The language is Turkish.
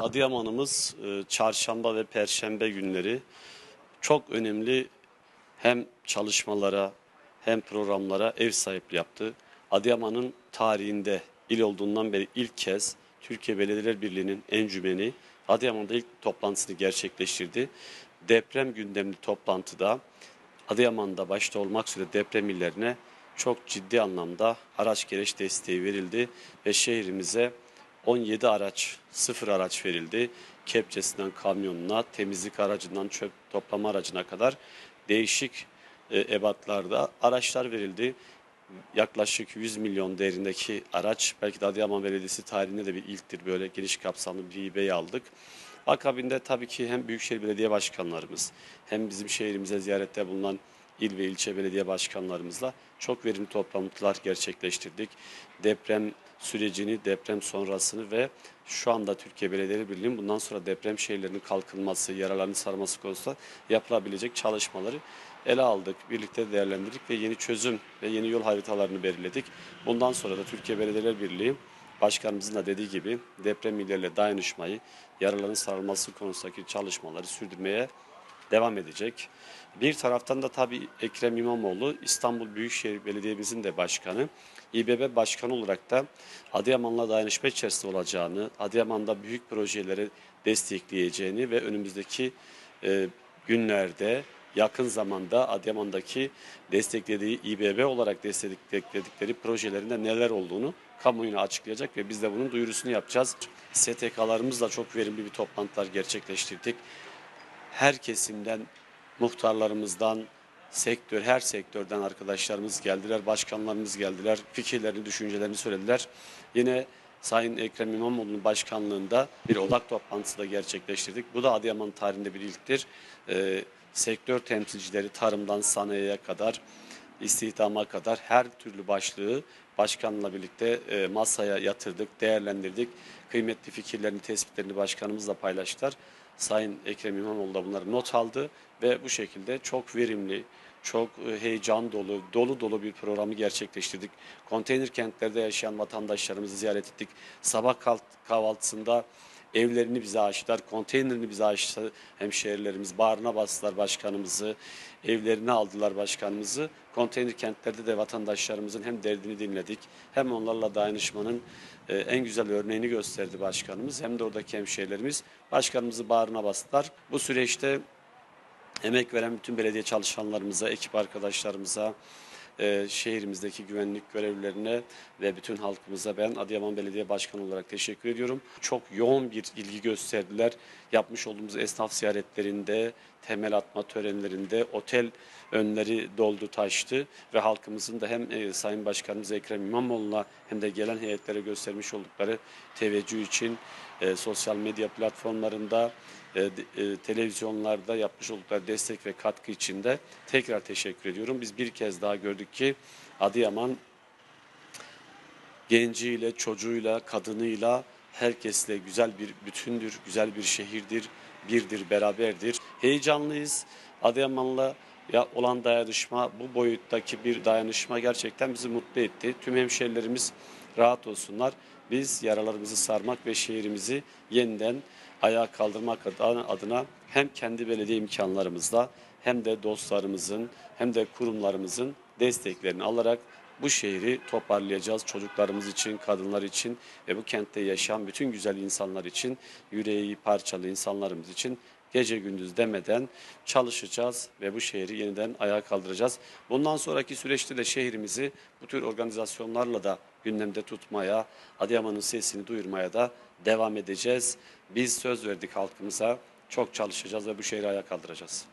Adıyaman'ımız e, çarşamba ve perşembe günleri çok önemli hem çalışmalara hem programlara ev sahipliği yaptı. Adıyaman'ın tarihinde il olduğundan beri ilk kez Türkiye Belediyeler Birliği'nin encümeni Adıyaman'da ilk toplantısını gerçekleştirdi. Deprem gündemli toplantıda Adıyaman'da başta olmak üzere deprem illerine çok ciddi anlamda araç gereç desteği verildi ve şehrimize 17 araç, sıfır araç verildi. Kepçesinden kamyonuna, temizlik aracından çöp toplama aracına kadar değişik e, ebatlarda araçlar verildi. Yaklaşık 100 milyon değerindeki araç, belki de Adıyaman Belediyesi tarihinde de bir ilktir böyle geniş kapsamlı bir hibeyi aldık. Akabinde tabii ki hem Büyükşehir Belediye Başkanlarımız hem bizim şehrimize ziyarette bulunan il ve ilçe belediye başkanlarımızla çok verimli toplantılar gerçekleştirdik. Deprem sürecini, deprem sonrasını ve şu anda Türkiye Belediyeleri Birliği'nin bundan sonra deprem şehirlerinin kalkınması, yaralarını sarması konusunda yapılabilecek çalışmaları ele aldık, birlikte değerlendirdik ve yeni çözüm ve yeni yol haritalarını belirledik. Bundan sonra da Türkiye Belediyeler Birliği Başkanımızın da dediği gibi deprem illerle dayanışmayı, yaraların sarılması konusundaki çalışmaları sürdürmeye devam edecek. Bir taraftan da tabii Ekrem İmamoğlu İstanbul Büyükşehir Belediye'mizin de başkanı. İBB Başkanı olarak da Adıyaman'la dayanışma içerisinde olacağını, Adıyaman'da büyük projeleri destekleyeceğini ve önümüzdeki e, günlerde yakın zamanda Adıyaman'daki desteklediği İBB olarak destekledikleri projelerinde neler olduğunu kamuoyuna açıklayacak ve biz de bunun duyurusunu yapacağız. STK'larımızla çok verimli bir toplantılar gerçekleştirdik her kesimden, muhtarlarımızdan, sektör, her sektörden arkadaşlarımız geldiler, başkanlarımız geldiler, fikirlerini, düşüncelerini söylediler. Yine Sayın Ekrem İmamoğlu'nun başkanlığında bir odak toplantısı da gerçekleştirdik. Bu da Adıyaman tarihinde bir ilktir. Ee, sektör temsilcileri tarımdan sanayiye kadar, istihdama kadar her türlü başlığı başkanla birlikte e, masaya yatırdık, değerlendirdik. Kıymetli fikirlerini, tespitlerini başkanımızla paylaştılar. Sayın Ekrem İmamoğlu da bunları not aldı ve bu şekilde çok verimli, çok e, heyecan dolu, dolu dolu bir programı gerçekleştirdik. Konteyner kentlerde yaşayan vatandaşlarımızı ziyaret ettik. Sabah kahvaltısında evlerini bize açtılar, konteynerini bize açtı hemşehrilerimiz. Bağrına bastılar başkanımızı, evlerini aldılar başkanımızı. Konteyner kentlerde de vatandaşlarımızın hem derdini dinledik, hem onlarla dayanışmanın e, en güzel örneğini gösterdi başkanımız. Hem de oradaki hemşehrilerimiz başkanımızı bağrına bastılar. Bu süreçte emek veren bütün belediye çalışanlarımıza, ekip arkadaşlarımıza, e, şehrimizdeki güvenlik görevlilerine ve bütün halkımıza ben Adıyaman Belediye Başkanı olarak teşekkür ediyorum. Çok yoğun bir ilgi gösterdiler. Yapmış olduğumuz esnaf ziyaretlerinde, temel atma törenlerinde otel önleri doldu taştı ve halkımızın da hem e, Sayın Başkanımız Ekrem İmamoğlu'na hem de gelen heyetlere göstermiş oldukları teveccüh için e, sosyal medya platformlarında, e, e, televizyonlarda yapmış oldukları destek ve katkı için de tekrar teşekkür ediyorum. Biz bir kez daha gördük ki Adıyaman genciyle, çocuğuyla, kadınıyla, herkesle güzel bir bütündür, güzel bir şehirdir, birdir, beraberdir. Heyecanlıyız. Adıyaman'la ya olan dayanışma, bu boyuttaki bir dayanışma gerçekten bizi mutlu etti. Tüm hemşerilerimiz rahat olsunlar. Biz yaralarımızı sarmak ve şehrimizi yeniden ayağa kaldırmak adına hem kendi belediye imkanlarımızla hem de dostlarımızın hem de kurumlarımızın desteklerini alarak bu şehri toparlayacağız. Çocuklarımız için, kadınlar için ve bu kentte yaşayan bütün güzel insanlar için, yüreği parçalı insanlarımız için gece gündüz demeden çalışacağız ve bu şehri yeniden ayağa kaldıracağız. Bundan sonraki süreçte de şehrimizi bu tür organizasyonlarla da gündemde tutmaya, Adıyaman'ın sesini duyurmaya da devam edeceğiz. Biz söz verdik halkımıza, çok çalışacağız ve bu şehri ayağa kaldıracağız.